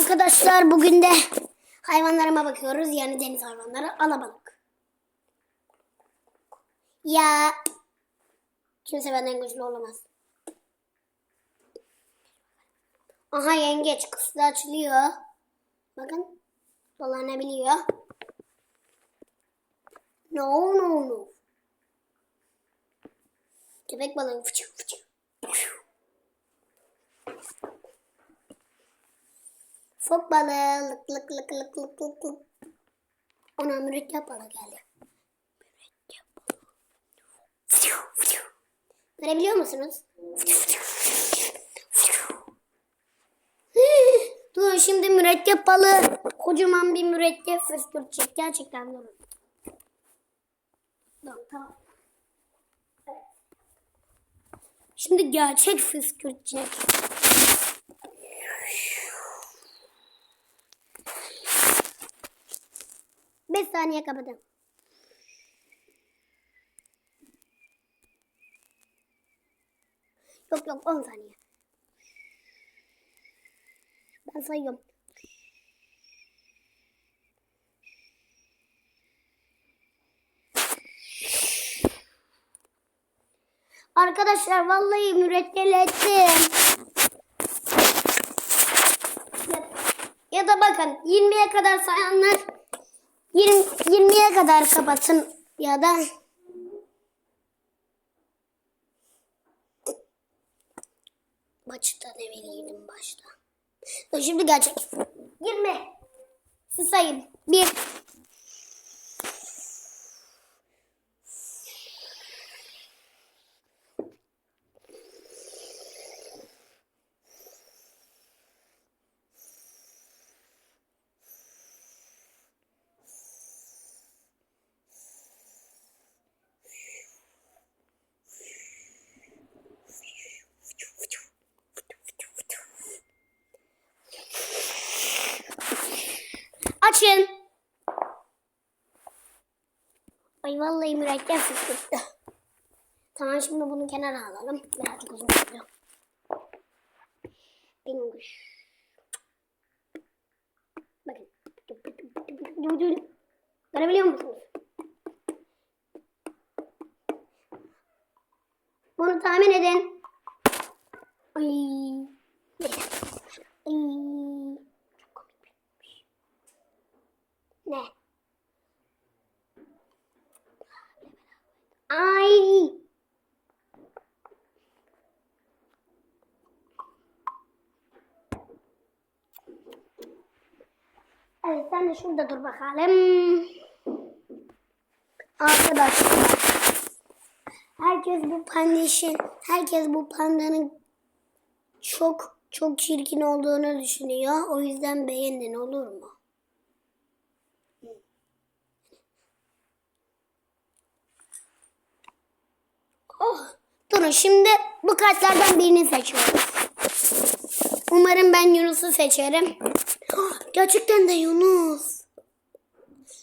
Arkadaşlar bugün de hayvanlarıma bakıyoruz. Yani deniz hayvanları alabalık. Ya kimse benden güçlü olamaz. Aha yengeç kıslı açılıyor. Bakın dolanabiliyor. No no no. Köpek balığı fıçı fıçı. Fok balığı lık lık lık lık lık lık lık. Ona mürekkep balığı geldi. Mürekkep balığı. Görebiliyor musunuz? Dur şimdi mürekkep balığı kocaman bir mürekkep fıskırtacak. Gerçekten durun. Tamam tamam. Şimdi gerçek fıskırtacak. Beş saniye kapadım. Yok yok on saniye. Ben sayıyorum. Arkadaşlar vallahi mürekkeledim. Ya, ya da bakın 20'ye kadar sayanlar 20 20'ye kadar kapatın ya da Başta demeliydim başta. Şimdi gerçek. 20. Siz sayın. 1 Açın. Ay vallahi mürekkep fışkırttı. Tamam şimdi bunu kenara alalım. Birazcık uzun sürdü. Binguş. Bakın. Görebiliyor musunuz? Bunu tahmin edin. Ay. Çok komik bir şeymiş. Ne? Ay. Şurada dur bakalım. Arkadaşlar. Herkes bu pandişin, herkes bu pandanın çok çok çirkin olduğunu düşünüyor. O yüzden beğenin olur mu? Oh, durun şimdi bu kartlardan birini seçiyoruz. Umarım ben Yunus'u seçerim. Gerçekten de Yunus.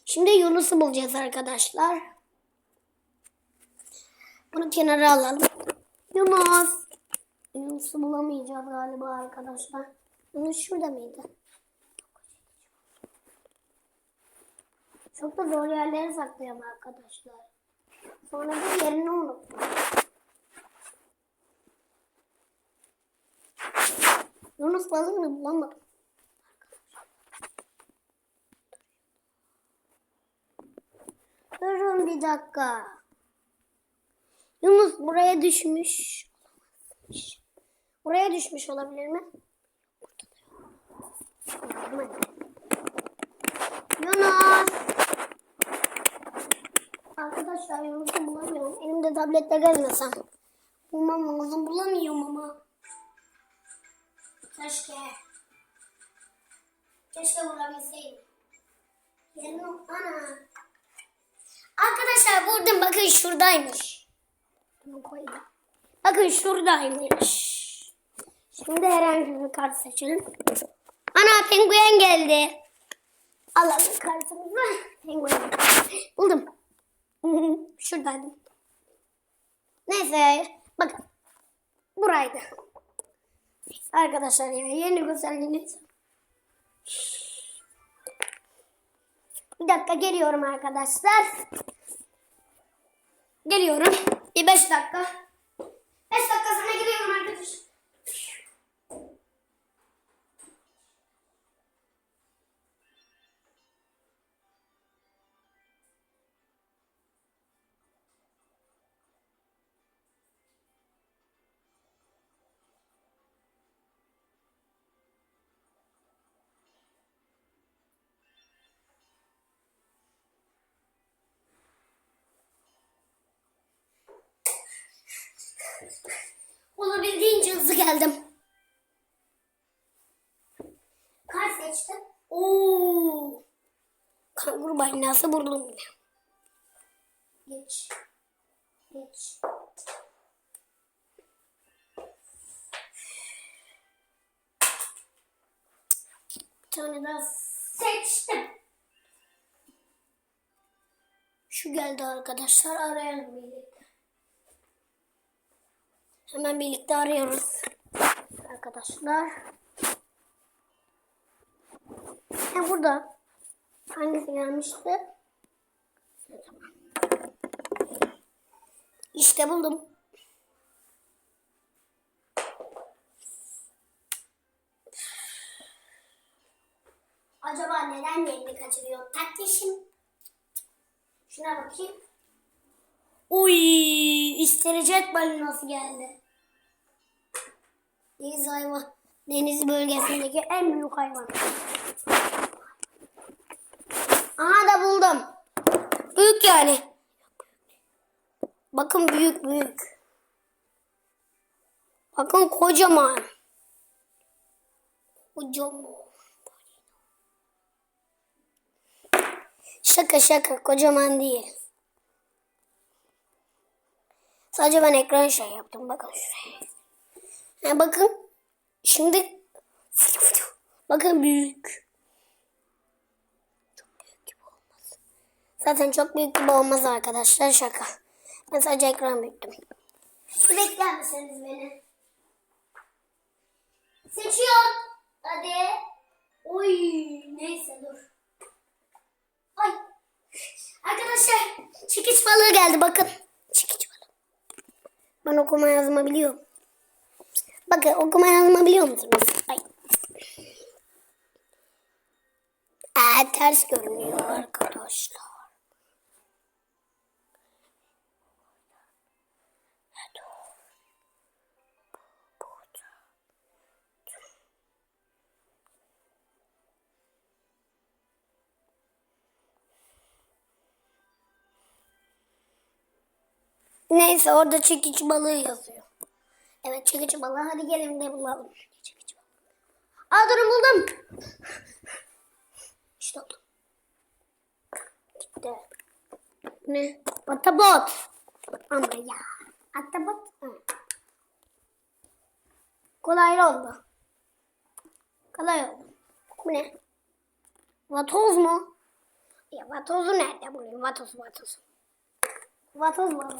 Şimdi Yunus'u bulacağız arkadaşlar. Bunu kenara alalım. Yunus. Yunus'u bulamayacağız galiba arkadaşlar. Yunus şurada mıydı? Çok da zor yerlere saklıyorum arkadaşlar. Sonra da yerini unuttum. Yunus balığını bulamadım. Durun bir dakika. Yunus buraya düşmüş. Buraya düşmüş olabilir mi? Yunus. Arkadaşlar Yunus'u bulamıyorum. Elimde tablette gelmesem. Bulmam lazım. Bulamıyorum ama. Keşke. Keşke bulabilseydim. Yerini ana. Arkadaşlar buldum. Bakın şuradaymış. Bakın şuradaymış. Şimdi herhangi bir kart seçelim. Ana penguen geldi. Alalım kartımızı. Penguen. Buldum. Şuradaydım. Neyse. Bakın. Buraydı. Arkadaşlar ya yeni göstergeniz. Bir dakika geliyorum arkadaşlar. Geliyorum. Bir beş dakika. Beş dakika sonra geliyorum arkadaşlar. Olabildiğince hızlı geldim. Kaç seçtim? Oo. Kanguru balinası buldum yine. Geç. Geç. Bir tane daha seçtim. Şu geldi arkadaşlar arayalım birlikte. Hemen birlikte arıyoruz. Arkadaşlar. Ha burada. Hangisi gelmişti? İşte buldum. Acaba neden yerini kaçırıyor? Tatlışım. Şuna bakayım. Uy, isterecek balinası geldi. Deniz hayvan. Deniz bölgesindeki en büyük hayvan. Aha da buldum. Büyük yani. Bakın büyük büyük. Bakın kocaman. Kocaman. Şaka şaka kocaman değil. Sadece ben ekran şey yaptım. Bakın şuraya. Ha, bakın. Şimdi bakın büyük. Çok büyük gibi olmaz. Zaten çok büyük gibi olmaz arkadaşlar. Şaka. Ben sadece ekran büyüttüm. Bekler misiniz beni? Seçiyorum. Hadi. Oy. Neyse dur. Ay. Arkadaşlar çekiç balığı geldi bakın. Okuma yazma biliyorum. Bakın okuma yazma biliyor musunuz? Ay. Aa, ters görünüyor arkadaşlar. Neyse orada çekiç balığı yazıyor. Evet çekiç balığı hadi gelin de bulalım. Çekiç balığı. Aa durun buldum. İşte oldu. Gitti. Ne? Atabot. Ama ya. Atabot. Kolay oldu. Kolay oldu. Bu ne? Vatoz mu? Ya vatozu nerede bulayım? Vatoz vatoz. Vatoz balığı.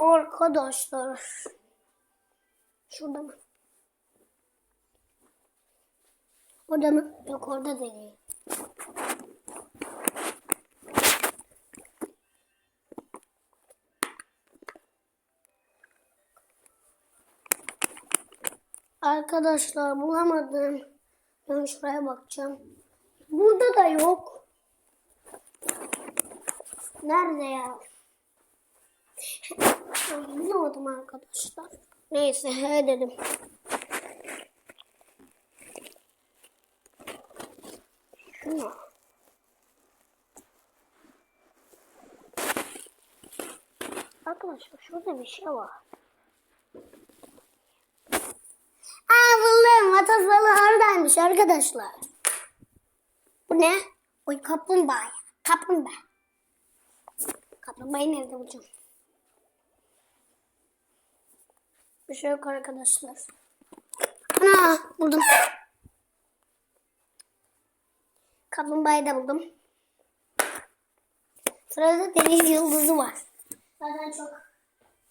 Arkadaşlar. Şurada mı? Orada mı? Yok orada değil. Arkadaşlar bulamadım. Ben şuraya bakacağım. Burada da yok. Nerede ya? Bulamadım arkadaşlar. Neyse he dedim. Şuna. Arkadaşlar şurada bir şey var. Aa buldum. Atas balığı oradaymış arkadaşlar. Bu ne? Oy kaplumbağa. Kaplumbağa. Kaplumbağayı nerede bulacağım? Bir şey yok arkadaşlar. Ana buldum. Kaplumbağayı da buldum. Sırada deniz yıldızı var. Zaten çok.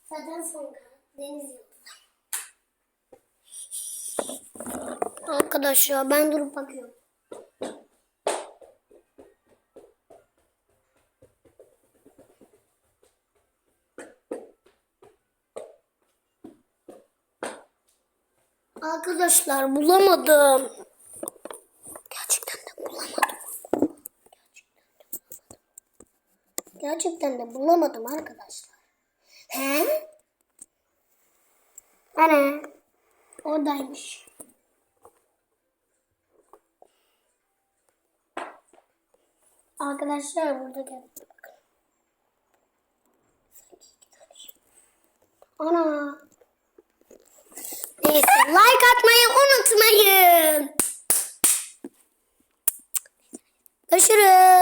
Zaten sonra deniz yıldızı. Arkadaşlar ben durup bakıyorum. Arkadaşlar bulamadım. Gerçekten de bulamadım. Gerçekten de bulamadım arkadaşlar. He? Ana. Oradaymış. Arkadaşlar burada geldi. Ana beğendiyseniz like atmayı unutmayın. Görüşürüz.